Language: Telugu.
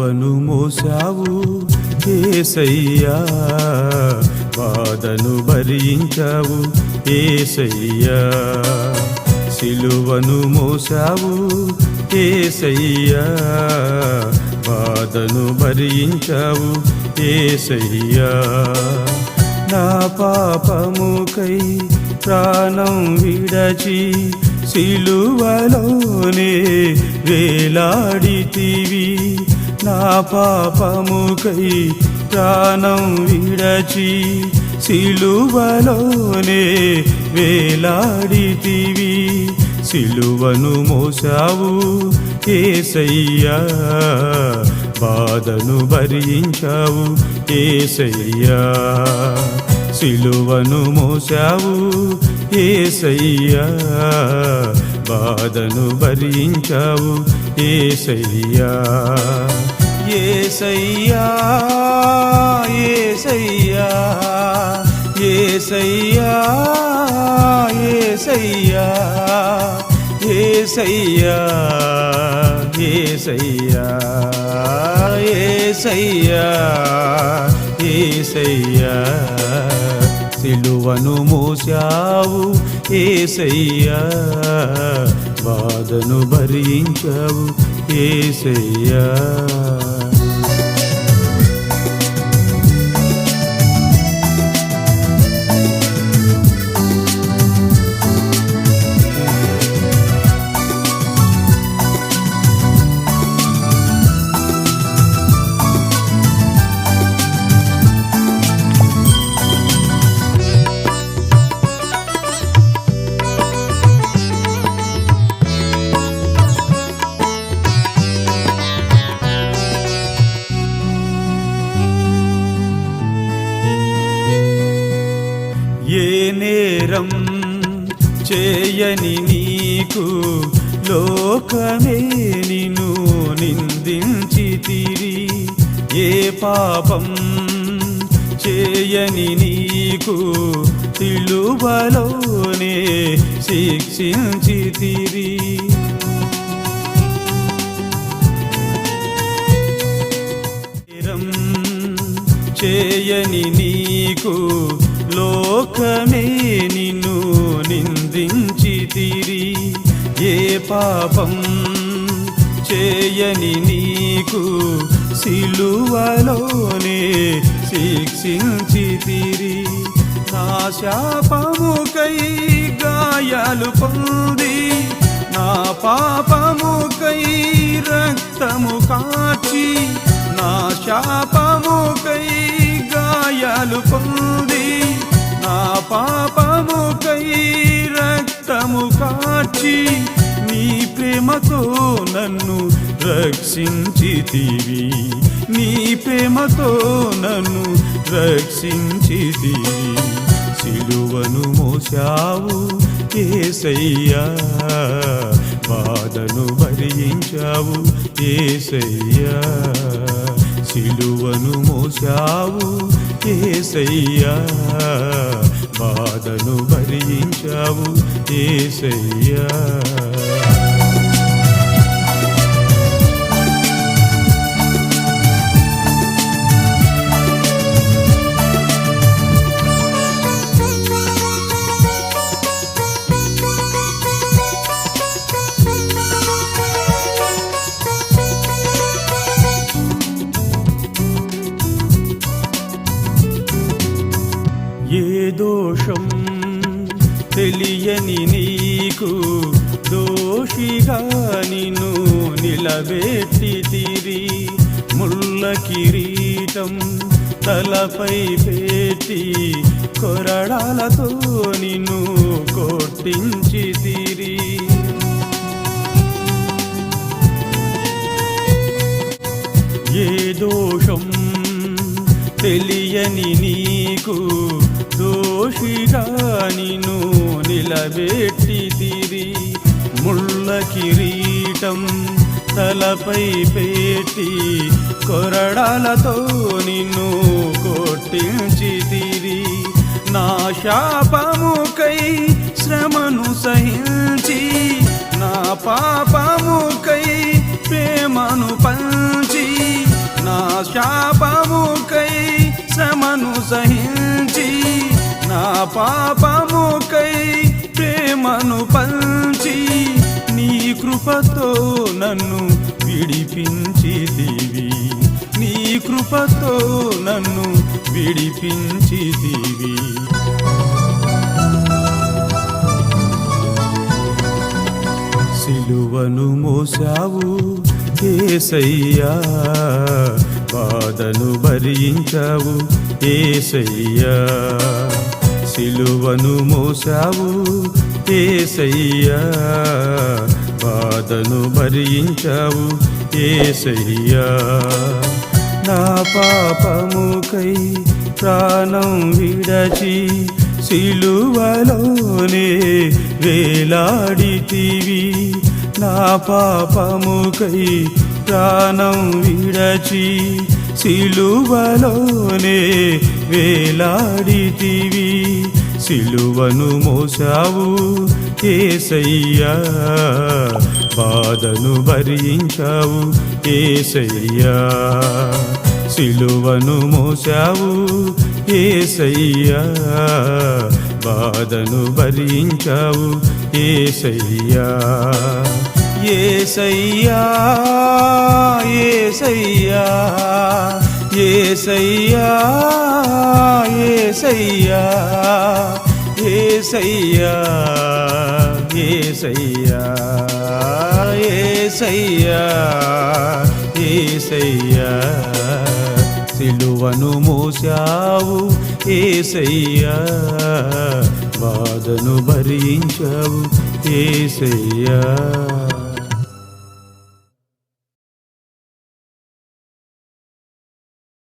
సిలువను మోసావు ఏసయ్యా బాధను భరించావు ఏసయ్యా. సిలువను మోసావు ఏసయ్యా బాధను భరించావు ఏసయ్యా. నా పాపముకై ప్రాణం విడచి సిలువలోనే వేలాడితివి. నా పాపముకై ప్రాణం విడచి సిలువలోనే వేలాడితివి. సిలువను మోసావు ఏసయ్యా బాధను భరించావు ఏసయ్యా. సిలువను మోసావు ఏసయ్యా బాధను భరించావు ఏసయ్యా. ఏసయ్యా ఏసయ్యా ఏసయ్యా ఏసయ్యా ఏసయ్యా ఏసయ్యా ఏసయ్యా ఏసయ్యా. సిలువను మోసావు ఏసయ్యా. బాధను భరించావు ఏసయ్యా. ఏ నేరం చేయని నీకు లోకమే నిన్ను నిందించి తిరి. ఏ పాపం చేయని నీకు తిలువలోనే శిక్షించి తిరి. చేయని నీకు లోకమే నిన్ను నిందించి తిరి ఏ పాపం చేయని నీకు సిలువలోనే శిక్షించి తిరి నా శాపముకై గాయాలు పొంది నా పాపముకై రక్తము కాచి నా శాపముకై గాయాలు పొంది నా పాపముకై రక్తము కాచి నీ ప్రేమతో నన్ను రక్షించితివి. నీ ప్రేమతో నన్ను రక్షించితివి. సిలువను మోసావు ఏసయ్యా. బాధను భరించావు ఏసయ్యా. సిలువను మోసావు ఏసయ్యా బాధను భరించావు ఏసయ్యా దోషం తెలియని నీకు దోషిగా నిన్ను నిలబెట్టి తిరి ముళ్ళ కిరీటం తలపై పెట్టి కొరడాలతో నిన్ను కొట్టించి తిరి. ఏ దోషం తెలియని నీకు దోషిగా నిన్ను ముళ్ళ కిరీటం తలపై పెట్టి కొరడాలతో నిన్ను కొట్టించితిరి. నా శాపముకై శ్రమను సహించి నా పాపముకై ప్రేమను పంచి నా శాపముకై శ్రమను సహించి పాపముకై ప్రేమను పంచి నీ కృపతో నన్ను విడిపించితివి. నీ కృపతో నన్ను విడిపించితివి. సిలువను మోసావు ఏసయ్యా బాధను భరించావు ఏసయ్యా. సిలువను మోసావు ఏసయ్యా. బాధను భరించావు ఏసయ్యా. నా పాపముకై ప్రాణం విడచి సిలువలోనే వేలాడితివి. నా పాపముకై ప్రాణం విడచి సిలువలోనే వేలాడితివి. సిలువను మోసావు ఏసయ్యా. బాధను భరించావు ఏసయ్యా. సిలువను మోసావు ఏసయ్యా. బాధను భరించావు ఏసయ్యా. ఏసయ్యా ఏసయ్యా ఏసయ్యా. ఏసయ్యా ఏసయ్యా ఏసయ్యా ఏసయ్యా ఏసయ్యా. సిలువను మోసావు ఏసయ్యా. బాధను భరించావు ఏసయ్యా.